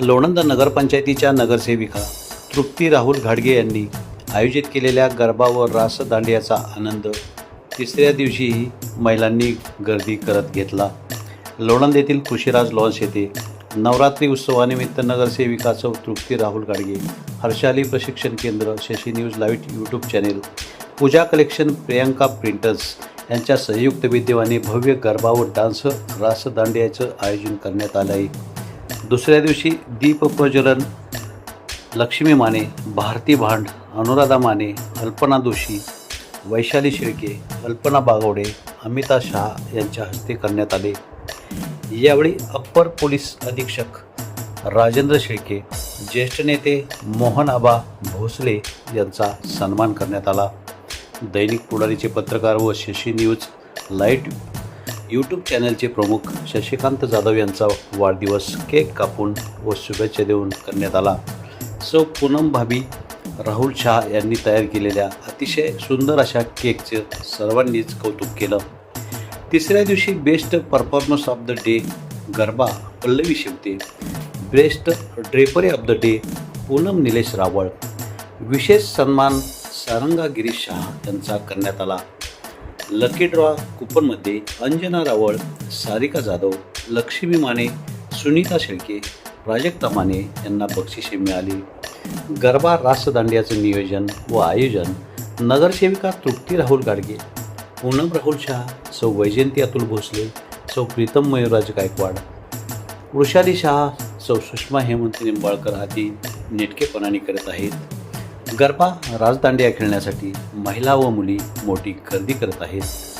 लोणंद नगरपंचायतीच्या नगरसेविका तृप्ती राहुल घाडगे यांनी आयोजित केलेल्या गरबा व रासदांडियाचा आनंद तिसऱ्या दिवशीही महिलांनी गर्दी करत घेतला. लोणंद येथील कृषीराज लॉन्स येथे नवरात्री उत्सवानिमित्त नगरसेविका चौ तृप्ती राहुल गाडगे हर्षाली प्रशिक्षण केंद्र Shashi news live YouTube channel Pooja collection Priyanka printers यांच्या संयुक्त विद्यमाने भव्य गरबा व डान्स रासदांड्याचं आयोजन करण्यात आलं आहे दुसऱ्या दिवशी दीप प्रज्वलन लक्ष्मी माने भारती भांड अनुराधा माने अल्पना जोशी वैशाली शिळके अल्पना बागवडे अमिता शहा यांच्या हस्ते करण्यात आले. यावेळी अप्पर पोलीस अधीक्षक राजेंद्र शेळके ज्येष्ठ नेते मोहन आबा भोसले यांचा सन्मान करण्यात आला. दैनिक पुढारीचे पत्रकार व शशी न्यूज लाइट यूट्यूब चॅनलचे प्रमुख शशिकांत जाधव यांचा वाढदिवस केक कापून व शुभेच्छा देऊन करण्यात आला. सो पूनम भाभी राहुल शाह यांनी तयार केलेल्या अतिशय सुंदर अशा केकचं सर्वांनीच कौतुक केलं. तिसऱ्या दिवशी best performance of the day garba Pallavi Shivte. Best drapery of the day Poonam Nilesh Rawal. विशेष सन्मान सारंगा गिरीश शहा यांचा करण्यात आला. लकी ड्रॉ कुपनमध्ये अंजना रावळ सारिका जाधव लक्ष्मी माने सुनीता शेळके प्राजक्ता माने यांना बक्षिसे मिळाली. गरबा रासदांड्याचं नियोजन व आयोजन नगरसेविका तृप्ती राहुल गाडगे पूनम राहुल शहा सौ वैजयंती अतुल भोसले सौ प्रीतम मयूराज गायकवाड वृषाली शहा सौ सुषमा हेमंत निंबाळकर आदी नेटकेपणाने करत आहेत. गरबा राजदांडिया खेळण्यासाठी महिला व मुली मोठी गर्दी करत आहेत.